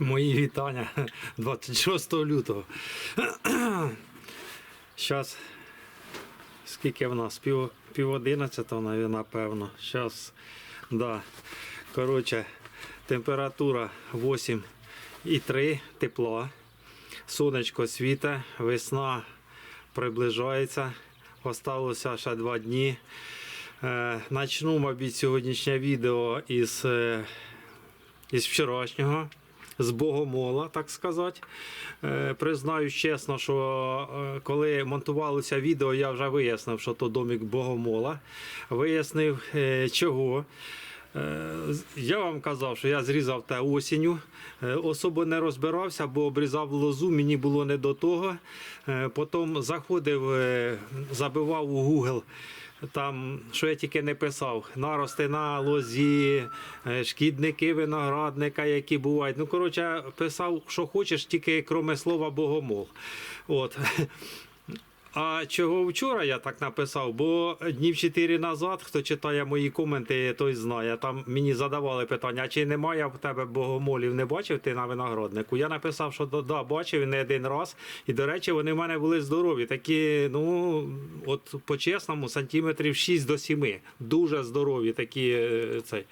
Мої вітання 26 лютого. Зараз скільки в нас? Пів, пів одинадцятого, напевно. Зараз, да. Коротше, температура 8,3 тепла. Сонечко світе, весна приближається. Осталося ще два дні. Е, Начну, мабуть, сьогоднішнє відео із, е, із вчорашнього, з Богомола, так сказати. Е, Признаюсь чесно, що е, коли монтувалося відео, я вже вияснив, що то домик Богомола. Вияснив, е, чого. Я вам казав, що я зрізав те осінню. Особо не розбирався, бо обрізав лозу, мені було не до того. Потім заходив, забивав у Google. Там, що я тільки не писав, нарости на лозі, е, шкідники виноградника, які бувають. Ну, коротше, писав, що хочеш, тільки кроме слова богомол. От. А чого вчора я так написав? Бо днів 4 назад, хто читає мої коменти, той знає. Там мені задавали питання, а чи немає в тебе богомолів, не бачив ти на винограднику? Я написав, що да, бачив не один раз. І, до речі, вони в мене були здорові. Такі, ну, от по-чесному, сантиметрів 6 до 7. Дуже здорові такі. е, Цей.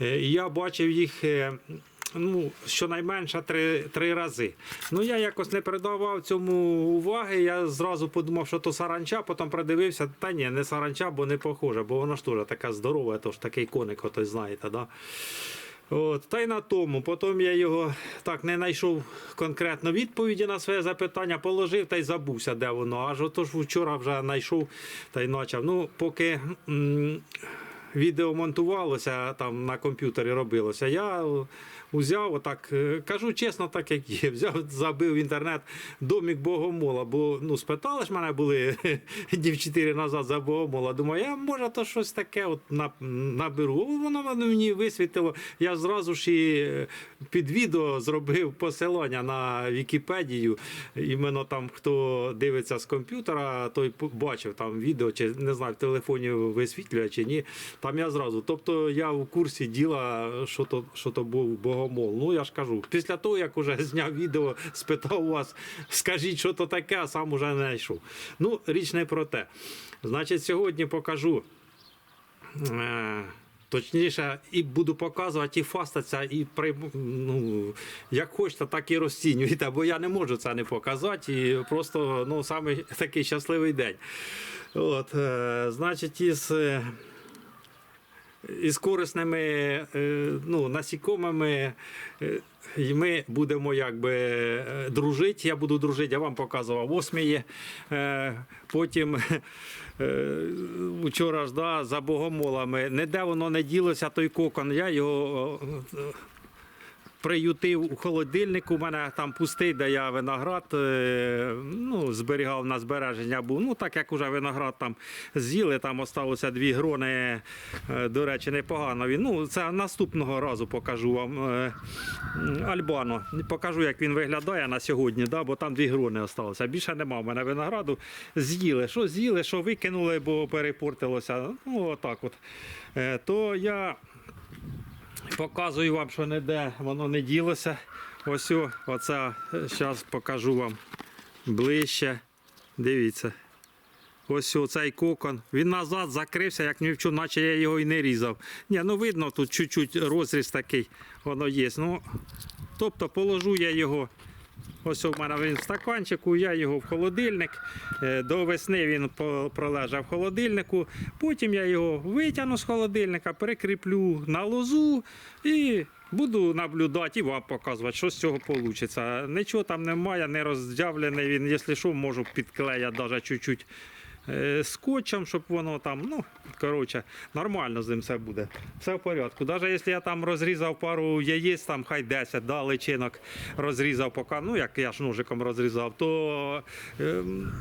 Е, я бачив їх. Ну, щонайменше три, три рази. Ну, я якось не придавав цьому уваги. Я зразу подумав, що то саранча, потім придивився, та ні, не саранча, бо не похоже, бо вона ж теж така здорова, то ж такий коник, ото знаєте, да? От, та й на тому. Потім я його так не знайшов конкретно відповіді на своє запитання, положив та й забувся, де воно. Аж отож вчора вже знайшов та й почав. Ну, поки. м, Відео монтувалося там на комп'ютері робилося. Я взяв, отак, е, кажу чесно, так як є. Взяв, забив інтернет домік Богомола, бо ну, спитали ж мене були днів 4 назад за Богомола. Думаю, я може то щось таке от наберу. Воно мені висвітило. Я зразу ж і е, під відео зробив посилання на Вікіпедію. Іменно там, хто дивиться з комп'ютера, той бачив там відео, чи не знаю, в телефоні висвітлює чи ні. Там я зразу. Тобто я в курсі діла, що то, що то був богомол. Ну я ж кажу, після того, як уже зняв відео, спитав вас, скажіть, що то таке, а сам уже не знайшов. Ну, річ не про те. Значить, сьогодні покажу. Е, Точніше, і буду показувати, і фастатися, і ну, як хочете, так і розцінюйте, бо я не можу це не показати. І просто ну, саме такий щасливий день. От, е, значить, із, е, із корисними е, ну, насікомими е, і ми будемо якби е, дружити. Я буду дружити, я вам показував осмії. Потім вчора ж да, за богомолами. Ніде воно не ділося, той кокон. Я його приютив у холодильнику. У мене там пустий, де я виноград е, ну, зберігав на збереження. Був. Ну, так як уже виноград там з'їли, там осталося дві грони. е, До речі, непогано. Ну, це наступного разу покажу вам е, Альбано. Покажу, як він виглядає на сьогодні, да, бо там дві грони осталося. Більше нема в мене винограду. З'їли. Що з'їли, що викинули, бо перепортилося. Ну, отак от. То я Показую вам, що ніде воно не ділося. Ось оце зараз покажу вам ближче. Дивіться. Ось цей кокон. Він назад закрився, як ні в чому, наче я його і не різав. Ні, ну видно, тут чуть-чуть розріз такий воно є. Ну, тобто положу я його. Ось у мене він в стаканчику, я його в холодильник. Е, До весни він пролежав в холодильнику. Потім я його витягну з холодильника, перекріплю на лозу і буду наблюдати і вам показувати, що з цього вийде. Нічого там немає, не роздявлений він. Якщо що, можу підклеяти навіть чуть-чуть скотчем, щоб воно там, ну, коротше, нормально з ним все буде. Все в порядку. Навіть якщо я там розрізав пару яєць, там хай 10, да, личинок розрізав поки, ну як я ж ножиком розрізав, то ем,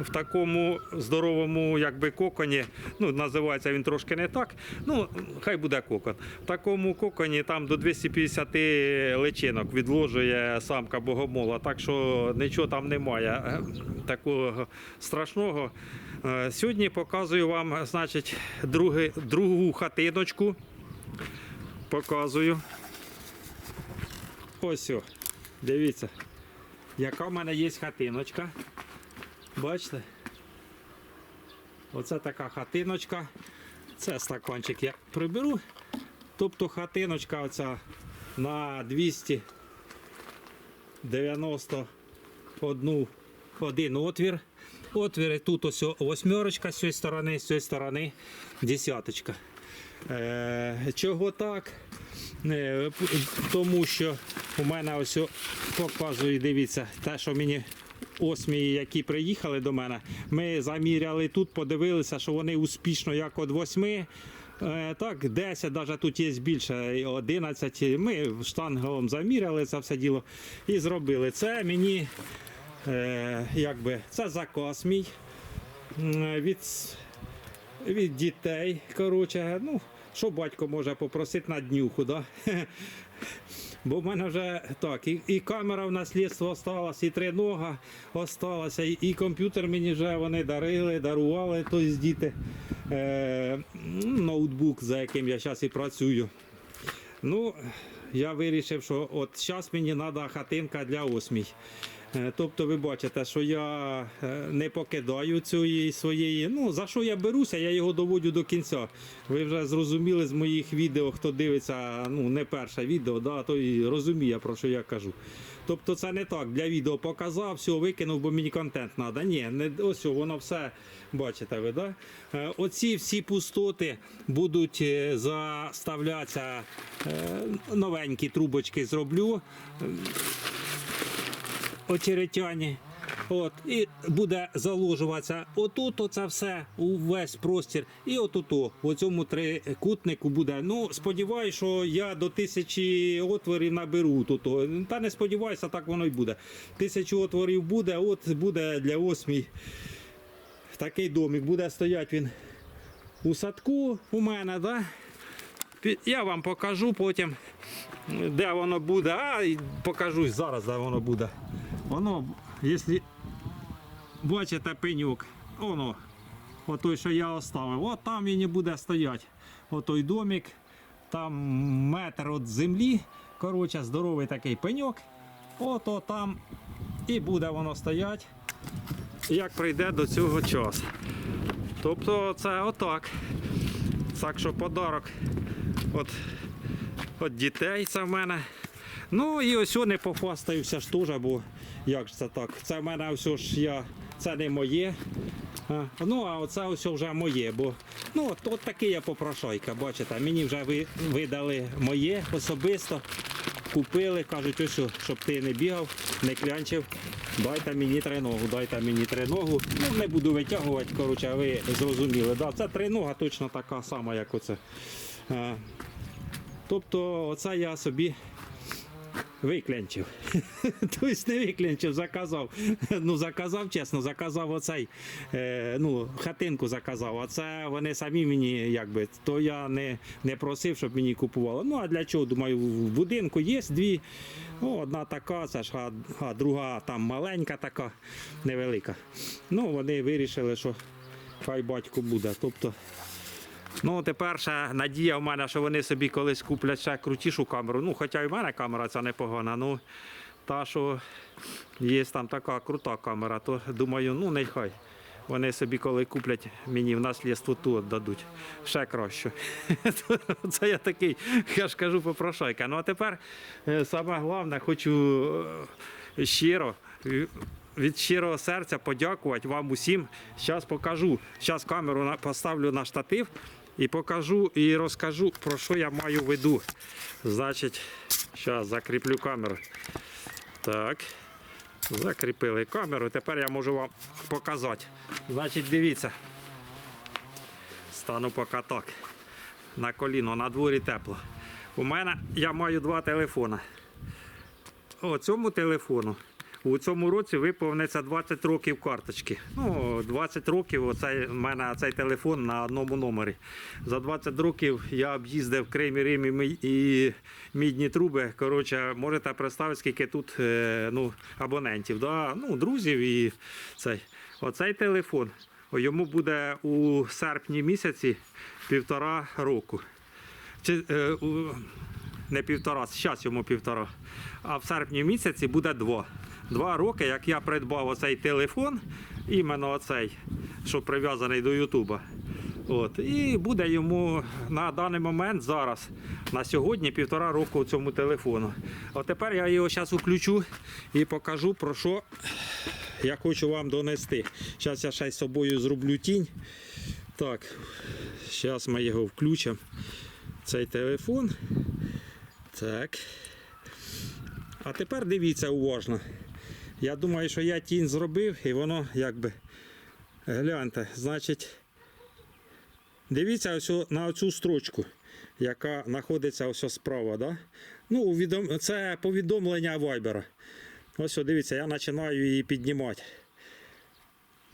в такому здоровому якби коконі, ну називається він трошки не так. Ну, хай буде кокон. В такому коконі там до 250 личинок відложує самка богомола, так що нічого там немає е, такого страшного. Е, Сьогодні показую вам, значить, други, другу хатиночку. Показую. ось, дивіться, яка в мене є хатиночка. Бачите? Оце така хатиночка. Це стаканчик я приберу. Тобто хатиночка оця на 291 один отвір. Отвіри тут ось восьмерочка з цієї сторони, з цієї сторони десяточка. Е, чого так? Е, тому що у мене ось показую, дивіться, те, що мені осмії, які приїхали до мене, ми заміряли тут, подивилися, що вони успішно як від 8. Е, так, 10, навіть тут є більше, і 11. Ми штангелом заміряли це все діло і зробили. Це мені, якби, це заказ мій від від дітей. Коротше, ну, що батько може попросити на днюху, да? Бо в мене вже так, і, і камера в наслідство осталась, і тринога осталася, і, і комп'ютер мені вже вони дарили, дарували, тобто діти. Е, ноутбук, за яким я зараз і працюю. Ну, я вирішив, що от зараз мені треба хатинка для осмій. Е, Тобто ви бачите, що я е, не покидаю цієї своєї. Ну, за що я беруся, я його доводжу до кінця. Ви вже зрозуміли з моїх відео, хто дивиться, ну, не перше відео, да, то і розуміє, про що я кажу. Тобто це не так, для відео показав, все, викинув, бо мені контент треба. Ні, не, ось воно все бачите ви, да? Е, Оці всі пустоти будуть заставлятися, новенькі трубочки зроблю очеретяні. От, і буде заложуватися отут оце все, увесь простір. І отут, у цьому трикутнику буде. Ну, сподіваюся, що я до тисячі отворів наберу тут. Та не сподіваюся, так воно й буде. Тисячу отворів буде, от буде для осмій. Такий домик буде стояти він у садку у мене, да? Я вам покажу потім, де воно буде. А покажу зараз, де воно буде. Воно, якщо бачите пеньок, воно, отой, що я оставив, от там він і буде стояти. Отой домик, там метр від землі. Коротше, здоровий такий пеньок. Ото там і буде воно стояти, як прийде до цього часу. Тобто це отак. Так що подарок от дітей це в мене. Ну і ось не пофастаюся ж теж, бо як ж це так? Це в мене все ж я, це не моє. А, ну, а оце ось вже моє, бо ну, от, от такий я попрошайка, бачите, мені вже ви, видали моє особисто. Купили, кажуть, ось, щоб ти не бігав, не клянчив. Дайте мені триногу, дайте мені триногу. Ну, не буду витягувати, коротше, ви зрозуміли. Да, це тринога точно така сама, як оце. Тобто, оце я собі виклянчив. тобто не виклянчив, заказав. Ну, заказав, чесно, заказав оцей, е, ну, хатинку заказав. А це вони самі мені, якби, то я не, не просив, щоб мені купували. Ну, а для чого? Думаю, в будинку є дві. Ну, одна така, це ж, а, а друга там маленька така, невелика. Ну, вони вирішили, що хай батько буде. Тобто, Ну, тепер ще надія в мене, що вони собі колись куплять ще крутішу камеру. Ну, хоча і в мене камера ця непогана, ну та, що є там така крута камера, то думаю, ну нехай. Вони собі коли куплять мені в наслідство ту дадуть. Ще краще. Це я такий, я ж кажу, попрошайка. Ну а тепер е, саме головне, хочу е, щиро. е, Від щирого серця подякувати вам усім. Зараз покажу. Зараз камеру поставлю на штатив і покажу і розкажу, про що я маю в виду. Значить, зараз закріплю камеру. Так. Закріпили камеру. Тепер я можу вам показати. Значить, дивіться. Стану поки так. На коліно, на дворі тепло. У мене я маю два телефони. О, цьому телефону у цьому році виповниться 20 років карточки. Ну, 20 років оцей, в мене цей телефон на одному номері. За 20 років я об'їздив Крим і Рим і мідні труби. Коротше, можете представити, скільки тут е, ну, абонентів, да? ну, друзів і цей. Оцей телефон. Йому буде у серпні місяці півтора року. Чи, е, у, не півтора, зараз йому півтора. А в серпні місяці буде два. Два роки, як я придбав оцей телефон, іменно оцей, що прив'язаний до Ютуба. От, і буде йому на даний момент зараз, на сьогодні, півтора року цьому телефону. От тепер я його зараз включу і покажу про що я хочу вам донести. Зараз я ще з собою зроблю тінь. Так, зараз ми його включимо. Цей телефон. Так. А тепер дивіться уважно. Я думаю, що я тінь зробив і воно якби. Гляньте, значить. Дивіться ось на цю строчку, яка знаходиться ось справа. Да? Ну. Це повідомлення Viber. Ось, дивіться, я починаю її піднімати.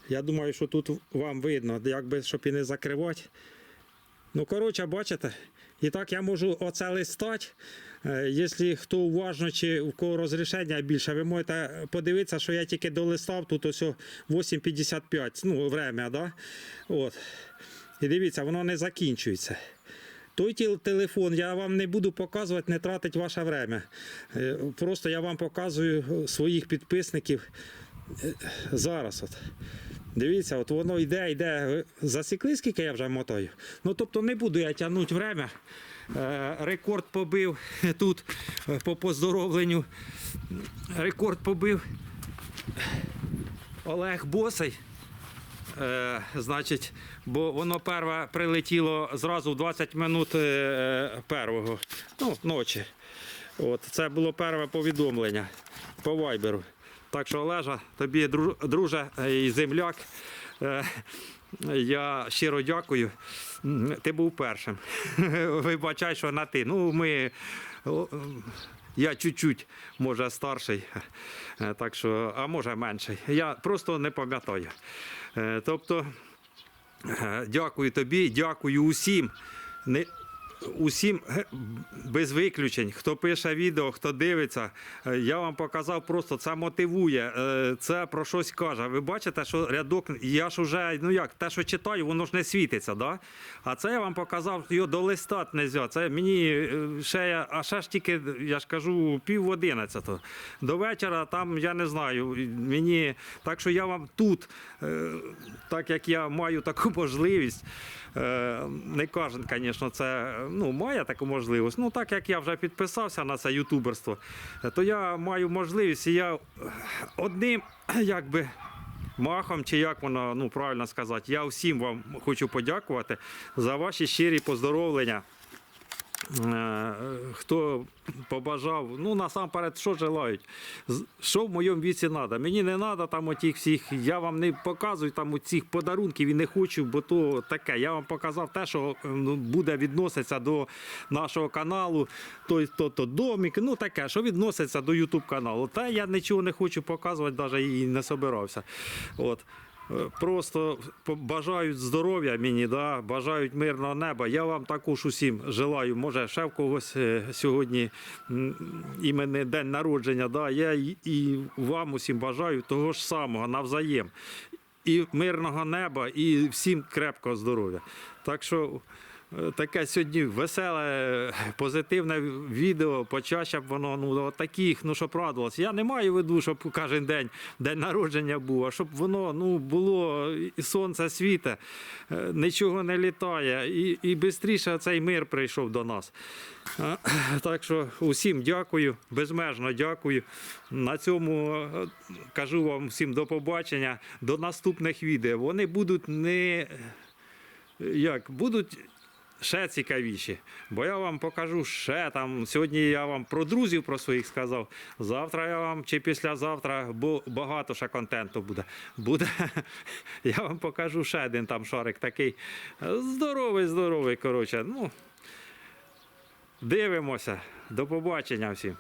Я думаю, що тут вам видно, якби щоб і не закривати. Ну, коротше, бачите, і так я можу оце листати. Е, Якщо хто уважно чи в кого розрішення більше, ви можете подивитися, що я тільки долистав тут ось 8.55, ну, время, да? От. І дивіться, воно не закінчується. Той телефон я вам не буду показувати, не тратить ваше время. Е, Просто я вам показую своїх підписників е, зараз. От. Дивіться, от воно йде, йде. Засікли, скільки я вже мотаю? Ну тобто не буду я тягнути время. Е, Рекорд побив тут е, по поздоровленню. Рекорд побив Олег Босий. Е, значить, бо воно перше прилетіло зразу в 20 минут первого, ну, ночі. От, це було перше повідомлення по вайберу. Так що, Олежа, тобі, дру- друже і земляк, е, я щиро дякую. Ти був першим. Вибачай, що на ти. Ну, ми. Я чуть-чуть, може, старший, е, так що, а може менший. Я просто не пам'ятаю. Е, Тобто, дякую тобі, дякую усім. Усім е, без виключень, хто пише відео, хто дивиться, Е, я вам показав просто це мотивує, е, це про щось каже. Ви бачите, що рядок, я ж уже, ну як, те, що читаю, воно ж не світиться, да? А це я вам показав, його долистати не можна. Це мені ще, а ще ж тільки, я ж кажу, пів одинадцятого. До вечора там, я не знаю, мені, так що я вам тут, так як я маю таку можливість, Не кожен, звісно, це ну, має таку можливість. Ну, так як я вже підписався на це ютуберство, е, то я маю можливість, і я е, одним, якби. Махом, чи як воно ну, правильно сказати, я всім вам хочу подякувати за ваші щирі поздоровлення. Е, Хто побажав, ну насамперед, що желають, що в моєму віці треба. Мені не треба там отих всіх, я вам не показую там оцих подарунків і не хочу, бо то таке. Я вам показав те, що ну, буде відноситися до нашого каналу, той то, то домик, ну таке, що відноситься до YouTube каналу. Та я нічого не хочу показувати, навіть і не собирався. От. Е, Просто бажають здоров'я мені, да, бажають мирного неба. Я вам також усім желаю. Може, ще в когось е, сьогодні імені день народження. Да, я і- вам усім бажаю того ж самого навзаєм. І мирного неба, і всім крепкого здоров'я. Так що таке сьогодні веселе, позитивне відео, почаще б воно ну, таких, ну щоб радувалося. Я не маю в виду, щоб кожен день день народження був, а щоб воно ну, було і сонце світе, е, нічого не літає, і, і швидше цей мир прийшов до нас. Так що усім дякую, безмежно дякую. На цьому е, кажу вам всім до побачення, до наступних відео. Вони будуть не як будуть ще цікавіші. Бо я вам покажу ще там. Сьогодні я вам про друзів про своїх сказав. Завтра я вам чи післязавтра, бо багато ще контенту буде. Буде. Я вам покажу ще один там шарик такий. Здоровий, здоровий. Коротше. Ну, дивимося. До побачення всім.